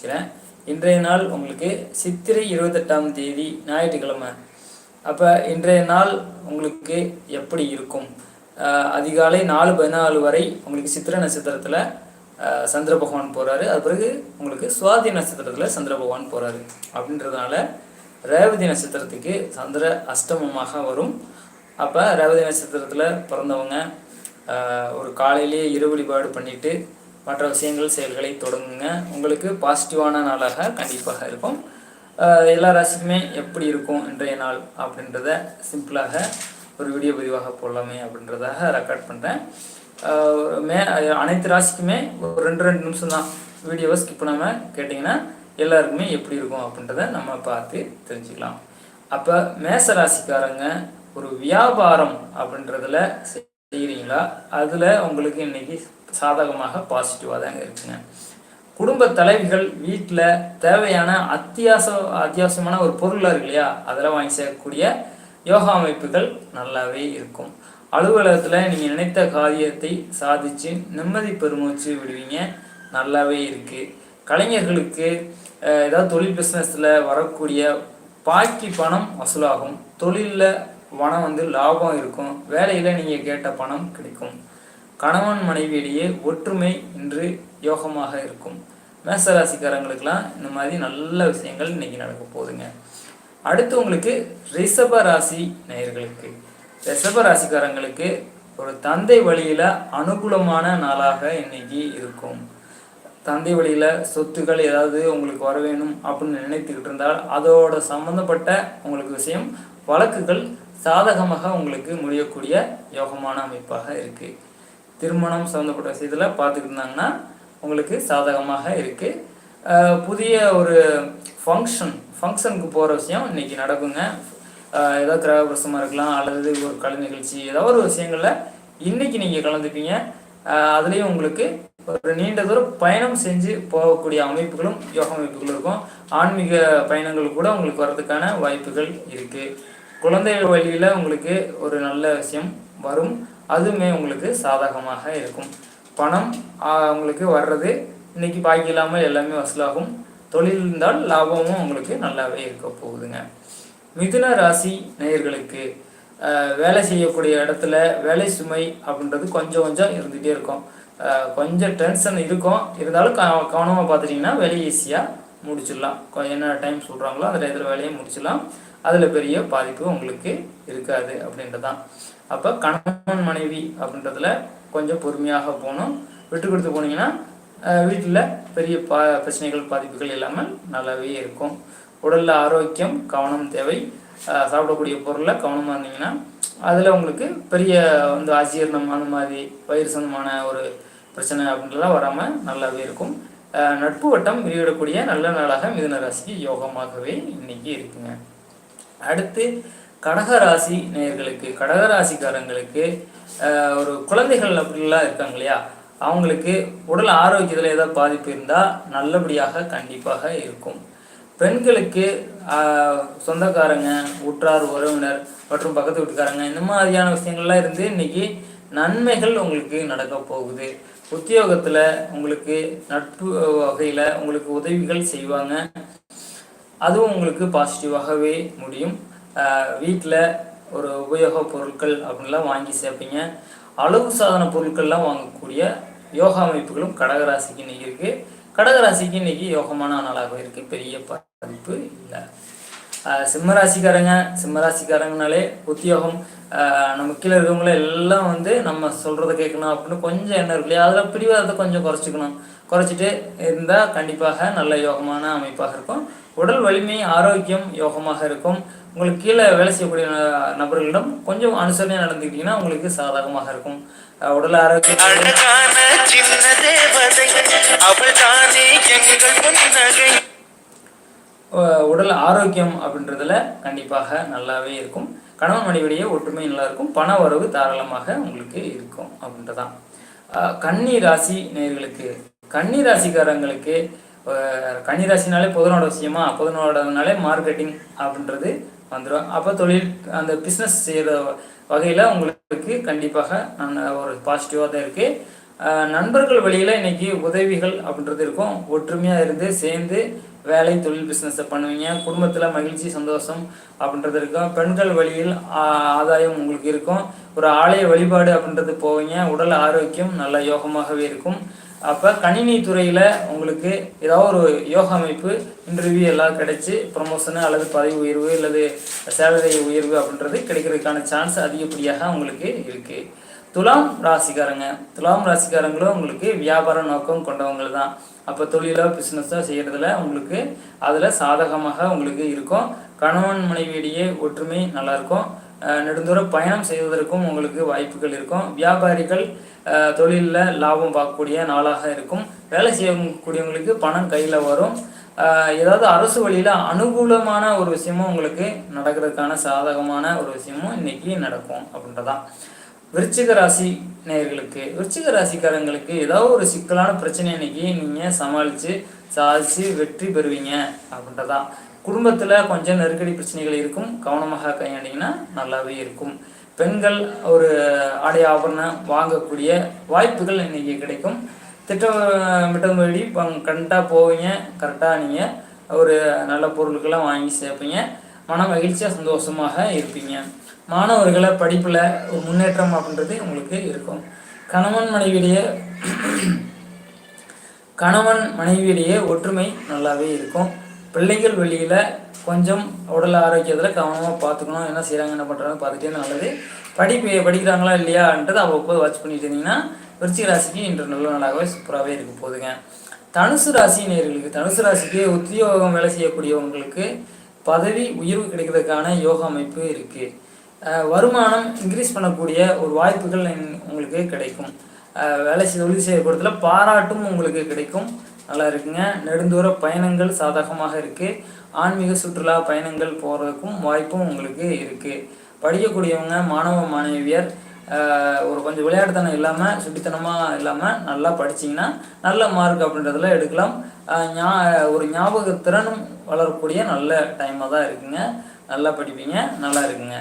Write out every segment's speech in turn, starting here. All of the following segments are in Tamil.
வச்சுக்கிறேன் இன்றைய நாள் உங்களுக்கு சித்திரை இருபத்தெட்டாம் தேதி ஞாயிற்றுக்கிழமை. அப்போ இன்றைய நாள் உங்களுக்கு எப்படி இருக்கும்? அதிகாலை நாலு பதினாலு வரை உங்களுக்கு சித்திரை நட்சத்திரத்தில் சந்திர பகவான் போகிறாரு அது பிறகு உங்களுக்கு சுவாதி நட்சத்திரத்தில் சந்திர பகவான் போகிறாரு அப்படின்றதுனால ரேவதி நட்சத்திரத்துக்கு சந்திர அஷ்டமமாக வரும். அப்போ ரேவதி நட்சத்திரத்தில் பிறந்தவங்க ஒரு காலையிலேயே இரு வழிபாடு பண்ணிவிட்டு மற்ற விஷயங்கள் செயல்களை தொடங்குங்க. உங்களுக்கு பாசிட்டிவான நாளாக கண்டிப்பாக இருக்கும். எல்லா ராசிக்குமே எப்படி இருக்கும் இன்றைய நாள் அப்படின்றத சிம்பிளாக ஒரு வீடியோ பதிவாக போடலாமே அப்படின்றதாக ரெக்கார்ட் பண்ணுறேன் மே அனைத்து ராசிக்குமே ஒரு ரெண்டு ரெண்டு நிமிஷம் தான் வீடியோவை ஸ்கிப் பண்ணாமல் கேட்டிங்கன்னா எல்லாருக்குமே எப்படி இருக்கும் அப்படின்றத நம்ம பார்த்து தெரிஞ்சுக்கலாம். அப்போ மேச ராசிக்காரங்க ஒரு வியாபாரம் அப்படின்றதுல செய்கிறீங்களா அதில் உங்களுக்கு இன்றைக்கி சாதகமாக பாசிட்டிவாக தாங்க இருக்குங்க. குடும்ப தலைவிகள் வீட்டில் தேவையான அத்தியாவச அத்தியாவசியமான ஒரு பொருளாக இருக்கு இல்லையா? அதெல்லாம் வாங்கி சேர்க்கக்கூடிய யோகா அமைப்புகள் நல்லாவே இருக்கும். அலுவலகத்தில் நீங்கள் நினைத்த காரியத்தை சாதிச்சு நிம்மதி பெருமூச்சு விடுவீங்க. நல்லாவே இருக்குது கலைஞர்களுக்கு ஏதாவது தொழில் பிஸ்னஸில் வரக்கூடிய பாக்கி பணம் வசூலாகும். தொழிலில் பணம் வந்து லாபம் இருக்கும். வேலையில் நீங்கள் கேட்ட பணம் கிடைக்கும். கணவன் மனைவியிடையே ஒற்றுமை இன்று யோகமாக இருக்கும். மேசராசிக்காரங்களுக்கெல்லாம் இந்த மாதிரி நல்ல விஷயங்கள் இன்னைக்கு நடக்க போகுதுங்க. அடுத்து உங்களுக்கு ரிஷப ராசி நேயர்களுக்கு. ரிஷப ராசிக்காரங்களுக்கு ஒரு தந்தை வழியில் அனுகூலமான நாளாக இன்னைக்கு இருக்கும். தந்தை வழியில் சொத்துக்கள் ஏதாவது உங்களுக்கு வர வேணும் அப்படின்னு நினைத்துக்கிட்டு இருந்தால் அதோட சம்மந்தப்பட்ட உங்களுக்கு விஷயம் வழக்குகள் சாதகமாக உங்களுக்கு முடியக்கூடிய யோகமான அமைப்பாக இருக்குது திருமணம் சம்மந்தப்பட்ட விஷயத்தில் பார்த்துக்கிட்டு இருந்தாங்கன்னா உங்களுக்கு சாதகமாக இருக்குது புதிய ஒரு ஃபங்க்ஷன் ஃபங்க்ஷனுக்கு போகிற விஷயம் இன்னைக்கு நடக்குங்க. ஏதோ ஏதாவது கிரகப்பிரசமாக இருக்கலாம் அல்லது ஒரு கலை நிகழ்ச்சி ஏதாவது ஒரு விஷயங்களில் இன்றைக்கி நீங்கள் கலந்துப்பீங்க. அதுலேயும் உங்களுக்கு ஒரு நீண்ட தூரம் பயணம் செஞ்சு போகக்கூடிய அமைப்புகளும் யோக அமைப்புகளும் இருக்கும். ஆன்மீக பயணங்கள் கூட உங்களுக்கு வர்றதுக்கான வாய்ப்புகள் இருக்குது குழந்தைகள் வழியில் உங்களுக்கு ஒரு நல்ல விஷயம் வரும். அதுவுமே உங்களுக்கு சாதகமாக இருக்கும். பணம் உங்களுக்கு வர்றது இன்னைக்கு பாக்கி இல்லாமல் எல்லாமே வசூலாகும். தொழில் இருந்தால் லாபமும் உங்களுக்கு நல்லாவே இருக்க போகுதுங்க. மிதுன ராசி நேயர்களுக்கு வேலை செய்யக்கூடிய இடத்துல வேலை சுமை அப்படின்றது கொஞ்சம் கொஞ்சம் இருந்துகிட்டே இருக்கும். கொஞ்சம் டென்ஷன் இருக்கும். இருந்தாலும் க கவனமாக பார்த்துட்டிங்கன்னா வேலையை ஈஸியாக முடிச்சிடலாம். கொ- என்ன டைம் சொல்கிறாங்களோ அந்த டயத்தில் வேலையை முடிச்சிடலாம். அதில் பெரிய பாதிப்பு உங்களுக்கு இருக்காது அப்படின்றதான் அப்போ கணவன் மனைவி அப்படின்றதுல கொஞ்சம் பொறுமையாக போகணும். விட்டு கொடுத்து போனீங்கன்னா வீட்டில் பெரிய பா பிரச்சனைகள் பாதிப்புகள் இல்லாமல் நல்லாவே இருக்கும். உடலில் ஆரோக்கியம் கவனம் தேவை. சாப்பிடக்கூடிய பொருளில் கவனமாக இருந்தீங்கன்னா அதில் உங்களுக்கு பெரிய வந்து அஜீரணம் அந்த மாதிரி வயிறு சந்தமான ஒரு பிரச்சனை அப்படின்றலாம் வராமல் நல்லாவே இருக்கும். நட்பு வட்டம் விரிவிடக்கூடிய நல்ல நாளாக மிதுன ராசிக்கு யோகமாகவே இன்னைக்கு இருக்குங்க. அடுத்து கடகராசி நேயர்களுக்கு கடகராசிக்காரங்களுக்கு ஒரு குழந்தைகள் அப்படிலாம் இருக்காங்க இல்லையா? அவங்களுக்கு உடல் ஆரோக்கியத்தில் ஏதாவது பாதிப்பு இருந்தால் நல்லபடியாக கண்டிப்பாக இருக்கும். பெண்களுக்கு சொந்தக்காரங்க உற்றார் உறவினர் மற்றும் பக்கத்து வீட்டுக்காரங்க இந்த மாதிரியான விஷயங்கள்லாம் இருந்து இன்னைக்கு நன்மைகள் உங்களுக்கு நடக்க போகுது. உத்தியோகத்தில் உங்களுக்கு நட்பு வகையில் உங்களுக்கு உதவிகள் செய்வாங்க. அதுவும் உங்களுக்கு பாசிட்டிவாகவே முடியும். வீட்டில் ஒரு உபயோகப் பொருட்கள் அப்படின்லாம் வாங்கி சேர்ப்பீங்க. அளவு சாதன பொருட்கள்லாம் வாங்கக்கூடிய யோகா அமைப்புகளும் கடகராசிக்கு இன்னைக்கு இருக்குது கடகராசிக்கு இன்னைக்கு யோகமான நாளாக இருக்குது பெரிய பாதிப்பு இல்லை. சிம்மராசிக்காரங்க சிம்மராசிக்காரங்கனாலே உத்தியோகம் நம்ம கீழே இருக்கவங்கள எல்லாம் வந்து நம்ம சொல்கிறத கேட்கணும் அப்படின்னு கொஞ்சம் எண்ணம் இருக்கு இல்லையா? அதில் பிடிவாதத்தை கொஞ்சம் குறைச்சிக்கணும். குறைச்சிட்டு இருந்தால் கண்டிப்பாக நல்ல யோகமான அமைப்பாக இருக்கும். உடல் வலிமை ஆரோக்கியம் யோகமாக இருக்கும். உங்களுக்கு கீழே வேலை செய்யக்கூடிய நபர்களிடம் கொஞ்சம் அனுசரணையாக நடந்துக்கிட்டிங்கன்னா உங்களுக்கு சாதகமாக இருக்கும். உடல் ஆரோக்கியம் உடல் ஆரோக்கியம் அப்படின்றதுல கண்டிப்பாக நல்லாவே இருக்கும். கணவன் மனைவிடையே ஒற்றுமை நல்லா இருக்கும். பண வரவு தாராளமாக உங்களுக்கு இருக்கும் அப்படின்றதான். கன்னி ராசி நேயர்களுக்கு கன்னி ராசிக்காரங்களுக்கு இப்போ கன்னிராசினாலே பொதுநோட விஷயமா பொதுநோடனாலே மார்க்கெட்டிங் அப்படின்றது வந்துடும் அப்போ தொழில் அந்த பிஸ்னஸ் செய்கிற வகையில் உங்களுக்கு கண்டிப்பாக நான் ஒரு பாசிட்டிவாக தான் இருக்குது நண்பர்கள் வழியில் இன்றைக்கி உதவிகள் அப்படின்றது இருக்கும். ஒற்றுமையாக இருந்து சேர்ந்து வேலை தொழில் பிஸ்னஸை பண்ணுவீங்க. குடும்பத்தில் மகிழ்ச்சி சந்தோஷம் அப்படின்றது இருக்கும். பெண்கள் வழியில் ஆதாயம் உங்களுக்கு இருக்கும். ஒரு ஆலய வழிபாடு அப்படின்றது போவீங்க. உடல் ஆரோக்கியம் நல்ல யோகமாகவே இருக்கும். அப்போ கணினி துறையில் உங்களுக்கு ஏதாவது ஒரு யோகா அமைப்பு இன்டர்வியூ எல்லாம் கிடைச்சி ப்ரமோஷனு அல்லது பதவி உயர்வு அல்லது சேலரி உயர்வு அப்படின்றது கிடைக்கிறதுக்கான சான்ஸ் அதிகப்படியாக உங்களுக்கு இருக்குது துலாம் ராசிக்காரங்க துலாம் ராசிக்காரங்களும் உங்களுக்கு வியாபார நோக்கம் கொண்டவங்க தான். அப்போ தொழிலோ பிஸ்னஸோ செய்கிறதுல உங்களுக்கு அதில் சாதகமாக உங்களுக்கு இருக்கும். கணவன் மனைவியிடையே ஒற்றுமை நல்லாயிருக்கும் நெடுந்தூர பயணம் செய்வதற்கும் உங்களுக்கு வாய்ப்புகள் இருக்கும். வியாபாரிகள் தொழிலில் லாபம் பார்க்கக்கூடிய நாளாக இருக்கும். வேலை செய்யக்கூடியவங்களுக்கு பணம் கையில் வரும். ஏதாவது அரசு வழியில் அனுகூலமான ஒரு விஷயமும் உங்களுக்கு நடக்கிறதுக்கான சாதகமான ஒரு விஷயமும் இன்னைக்கு நடக்கும் அப்படின்றதான். விருச்சிக ராசி நேயர்களுக்கு விருச்சிக ராசிக்காரங்களுக்கு ஏதாவது ஒரு சிக்கலான பிரச்சனை இன்னைக்கு நீங்கள் சமாளித்து சாதிச்சு வெற்றி பெறுவீங்க அப்படின்றதான். குடும்பத்தில் கொஞ்சம் நெருக்கடி பிரச்சனைகள் இருக்கும். கவனமாக கையாண்டிங்கன்னா நல்லாவே இருக்கும். பெண்கள் ஒரு ஆடை ஆபரணம் வாங்கக்கூடிய வாய்ப்புகள் இன்றைக்கி கிடைக்கும். திட்டமிட்டபடி கரெக்டாக போவீங்க கரெக்டாக நீங்கள் ஒரு நல்ல பொருட்கள்லாம் வாங்கி சேர்ப்பீங்க. மன மகிழ்ச்சியாக சந்தோஷமாக இருப்பீங்க. மாணவர்களை படிப்பில் ஒரு முன்னேற்றம் அப்படின்றது உங்களுக்கு இருக்கும். கணவன் மனைவியிடையே கணவன் மனைவியிடையே ஒற்றுமை நல்லாவே இருக்கும். பிள்ளைகள் வெளியில் கொஞ்சம் உடல் ஆரோக்கியத்தில் கவனமாக பார்த்துக்கணும். என்ன செய்கிறாங்க என்ன பண்ணுறாங்க பார்த்துட்டே நல்லது. படிப்பு படிக்கிறாங்களா இல்லையான்றது அவ்வப்போது வாட்ச் பண்ணிட்டு இருந்தீங்கன்னா விருச்சிக ராசிக்கு இன்று நல்ல நாளாகவே சூப்பராகவே இருக்க போகுதுங்க. தனுசு ராசி நேர்களுக்கு தனுசு ராசிக்கு உத்தியோகம் வேலை செய்யக்கூடியவங்களுக்கு பதவி உயர்வு கிடைக்கிறதுக்கான யோக அமைப்பு இருக்குது வருமானம் இன்க்ரீஸ் பண்ணக்கூடிய ஒரு வாய்ப்புகள் உங்களுக்கு கிடைக்கும். வேலை செய்ய தொழில் செய்யக்கூடத்தில் பாராட்டும் உங்களுக்கு கிடைக்கும். நல்லா இருக்குங்க நெடுந்தூர பயணங்கள் சாதகமாக இருக்குது ஆன்மீக சுற்றுலா பயணங்கள் போகிறதுக்கும் வாய்ப்பும் உங்களுக்கு இருக்குது படிக்கக்கூடியவங்க மாணவ மாணவியர் ஒரு கொஞ்சம் விளையாட்டுத்தனம் இல்லாமல் சுட்டித்தனமாக இல்லாமல் நல்லா படிச்சிங்கன்னா நல்ல மார்க் அப்படின்றதுல எடுக்கலாம். ஞா ஒரு ஞாபக திறனும் வளரக்கூடிய நல்ல டைமாக தான் இருக்குங்க. நல்லா படிப்பீங்க நல்லா இருக்குங்க.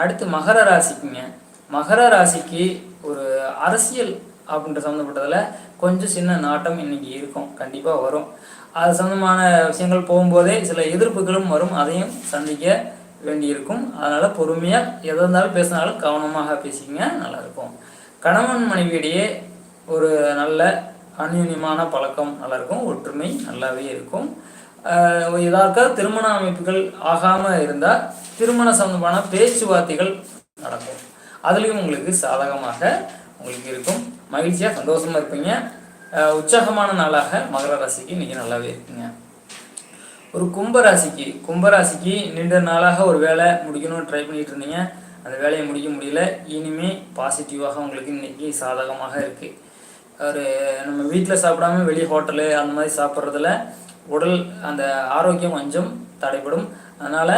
அடுத்து மகர ராசிக்குங்க. மகர ராசிக்கு ஒரு அரசியல் அப்படின்ற சம்மந்தப்பட்டதில் கொஞ்சம் சின்ன நாட்டம் இன்னைக்கு இருக்கும். கண்டிப்பாக வரும். அது சம்மந்தமான விஷயங்கள் போகும்போதே சில எதிர்ப்புகளும் வரும். அதையும் சந்திக்க வேண்டியிருக்கும். அதனால் பொறுமையாக எதாக இருந்தாலும் பேசினாலும் கவனமாக பேசிக்கங்க நல்லாயிருக்கும். கணவன் மனைவியிடையே ஒரு நல்ல அந்யூன்யமான பழக்கம் நல்லாயிருக்கும். ஒற்றுமை நல்லாவே இருக்கும். இதாக திருமண அமைப்புகள் ஆகாமல் இருந்தால் திருமண சம்பந்தமான பேச்சுவார்த்தைகள் நடக்கும். அதுலேயும் உங்களுக்கு சாதகமாக உங்களுக்கு இருக்கும். மகிழ்ச்சியாக சந்தோஷமாக இருப்பீங்க. உற்சாகமான நாளாக மகர ராசிக்கு இன்னைக்கு நல்லாவே இருக்குங்க. ஒரு கும்பராசிக்கு கும்பராசிக்கு நீண்ட நாளாக ஒரு வேலை முடிக்கணும்னு ட்ரை பண்ணிட்டு இருந்தீங்க. அந்த வேலையை முடிக்க முடியல. இனிமே பாசிட்டிவாக உங்களுக்கு இன்னைக்கு சாதகமாக இருக்குது ஒரு நம்ம வீட்டில் சாப்பிடாம வெளியே ஹோட்டலு அந்த மாதிரி சாப்பிட்றதுல உடல் அந்த ஆரோக்கியம் கொஞ்சம் தடைப்படும் அதனால்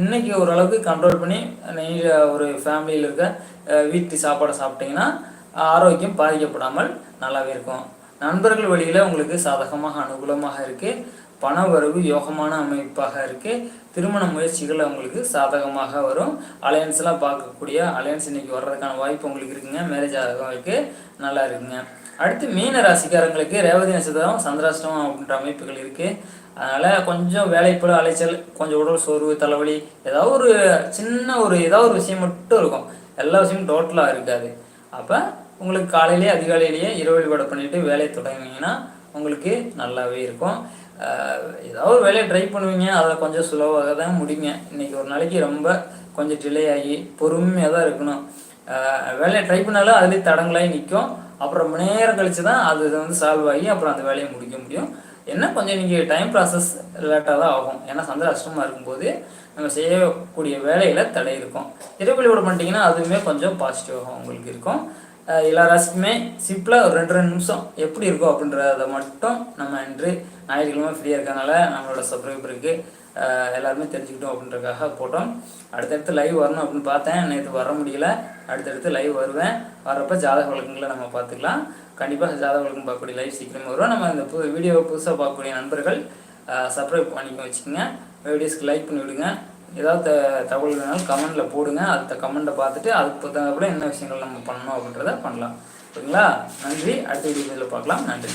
இன்னைக்கு ஓரளவுக்கு கண்ட்ரோல் பண்ணி நீங்கள் ஒரு ஃபேமிலியில் இருக்க வீட்டு சாப்பாடை சாப்பிட்டிங்கன்னா ஆரோக்கியம் பாதிக்கப்படாமல் நல்லாவே இருக்கும். நண்பர்கள் வழியில் உங்களுக்கு சாதகமாக அனுகூலமாக இருக்குது பண வரவு யோகமான அமைப்பாக இருக்குது திருமண முயற்சிகள் உங்களுக்கு சாதகமாக வரும். அலையன்ஸ்லாம் பார்க்கக்கூடிய அலையன்ஸ் இன்னைக்கு வர்றதுக்கான வாய்ப்பு உங்களுக்கு இருக்குங்க. மேரேஜ் ஆகும் நல்லா இருக்குங்க. அடுத்து மீன ராசிக்காரங்களுக்கு ரேவதி நட்சத்திரம் சந்திராஷ்டமம் அப்படின்ற அமைப்புகள் இருக்குது அதனால் கொஞ்சம் வேலைப்பளு அலைச்சல் கொஞ்சம் உடல் சோர்வு தலைவலி ஏதாவது ஒரு சின்ன ஒரு ஏதாவது ஒரு விஷயம் மட்டும் இருக்கும். எல்லா விஷயமும் டோட்டலாக இருக்காது. அப்போ உங்களுக்கு காலையிலேயே அதிகாலையிலேயே இரவு வழிபாடு பண்ணிவிட்டு வேலையை தொடங்கினீங்கன்னா உங்களுக்கு நல்லாவே இருக்கும். ஏதாவது ஒரு வேலையை ட்ரை பண்ணுவீங்க. அதை கொஞ்சம் சுலவாக தான் முடிங்க. இன்னைக்கு ஒரு நாளைக்கு ரொம்ப கொஞ்சம் டிலே ஆகி பொறுமையாக தான் இருக்கணும். வேலையை ட்ரை பண்ணாலும் அதுலேயே தடங்களாகி நிற்கும். அப்புறம் நேரம் கழித்து தான் அது வந்து சால்வ் ஆகி அப்புறம் அந்த வேலையை முடிக்க முடியும். என்ன கொஞ்சம் நீங்கள் டைம் ப்ராசஸ் லேட்டாக தான் ஆகும். ஏன்னா சந்திர அஷ்டமாக இருக்கும்போது நம்ம செய்யக்கூடிய வேலையில் தடை இருக்கும். இரவு பண்ணிட்டீங்கன்னா அதுவுமே கொஞ்சம் பாசிட்டிவாக உங்களுக்கு இருக்கும். எல்லா ராசிக்குமே சிம்பிளாக ஒரு ரெண்டு ரெண்டு நிமிஷம் எப்படி இருக்கும் அப்படின்றத மட்டும் நம்ம இன்று ஞாயிற்றுக்கிழமை ஃப்ரீயாக இருக்கறனால நம்மளோட சப்ஸ்கிரைபருக்கு எல்லாருமே தெரிஞ்சுக்கிட்டோம் அப்படின்றதுக்காக போட்டோம். அடுத்தடுத்து லைவ் வரணும் அப்படின்னு பார்த்தேன். நேற்று வர முடியல. அடுத்தடுத்து லைவ் வருவேன். வரப்போ ஜாதக வழக்கங்களை நம்ம பார்த்துக்கலாம். கண்டிப்பாக ஜாதக வழக்கம் பார்க்கக்கூடிய லைவ் சீக்கிரமாக வரும். நம்ம இந்த புது வீடியோவை புதுசாக பார்க்கக்கூடிய நண்பர்கள் சப்ஸ்கிரைப் பண்ணிக்க வச்சுக்கோங்க. வீடியோஸ்க்கு லைக் பண்ணி விடுங்க ஏதாவது த- தகவல் வேணாலும் கமெண்ட்டில் போடுங்க. அடுத்த கமெண்ட்டை பார்த்துட்டு அதுக்கு தகுந்தப்பட என்ன விஷயங்கள் நம்ம பண்ணணும் அப்படின்றத பண்ணலாம். ஓகேங்களா நன்றி. அடுத்த வீடியோவில் பார்க்கலாம். நன்றி.